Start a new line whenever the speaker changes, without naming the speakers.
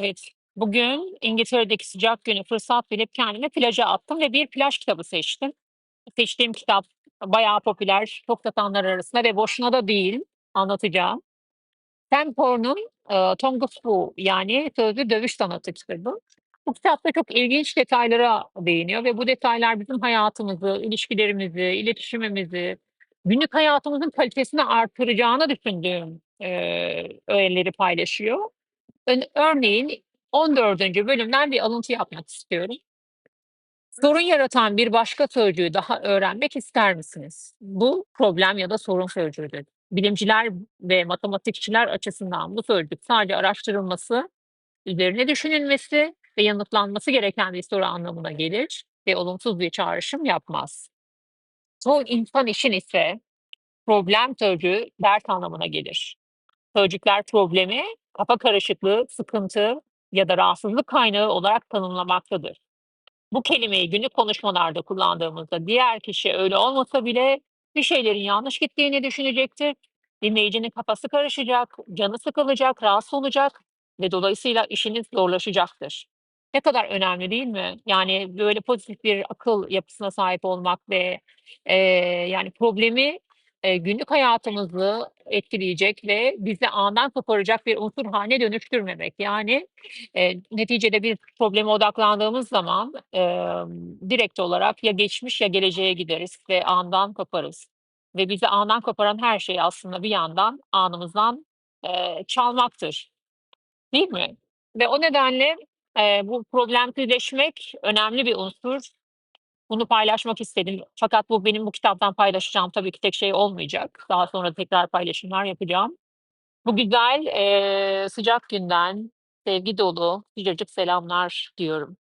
Evet, bugün İngiltere'deki sıcak güne fırsat bilip kendimi plaja attım ve bir plaj kitabı seçtim. Seçtiğim kitap bayağı popüler, çok satanlar arasında ve boşuna da değil anlatacağım. Sam Porter'ın eee, Tongue Fu yani Sözlü Dövüş Sanatı kitabı. Bu kitapta çok ilginç detaylara değiniyor ve bu detaylar bizim hayatımızı, ilişkilerimizi, iletişimimizi, günlük hayatımızın kalitesini artıracağını düşündüğüm eee öğeleri paylaşıyor. Örneğin 14. bölümden bir alıntı yapmak istiyorum. Sorun yaratan bir başka sözcüğü daha öğrenmek ister misiniz? Bu problem ya da sorun sözcüğüdür. Bilimciler ve matematikçiler açısından bu sözcük sadece araştırılması, üzerine düşünülmesi ve yanıtlanması gereken bir soru anlamına gelir ve olumsuz bir çağrışım yapmaz. Çoğu insan için ise problem sözcüğü dert anlamına gelir. Sözcükler problemi kafa karışıklığı, sıkıntı ya da rahatsızlık kaynağı olarak tanımlamaktadır. Bu kelimeyi günlük konuşmalarda kullandığımızda diğer kişi öyle olmasa bile bir şeylerin yanlış gittiğini düşünecektir. Dinleyicinin kafası karışacak, canı sıkılacak, rahatsız olacak ve dolayısıyla işiniz zorlaşacaktır. Ne kadar önemli değil mi? Yani böyle pozitif bir akıl yapısına sahip olmak ve eee, yani problemi eee, günlük hayatımızı etkileyecek ve bizi andan koparacak bir unsur haline dönüştürmemek. Yani Eee, neticede bir probleme odaklandığımız zaman, emm, direkt olarak ya geçmiş ya geleceğe gideriz ve andan koparız ve bizi andan koparan her şey aslında bir yandan anımızdan, eee, çalmaktır, değil mi? Ve o nedenle, eee, bu problemsizleşmek önemli bir unsur. Bunu paylaşmak istedim. Fakat bu benim bu kitaptan paylaşacağım tabii ki tek şey olmayacak. Daha sonra tekrar paylaşımlar yapacağım. Bu güzel, eee, sıcak günden sevgi dolu, sıcacık selamlar diyorum.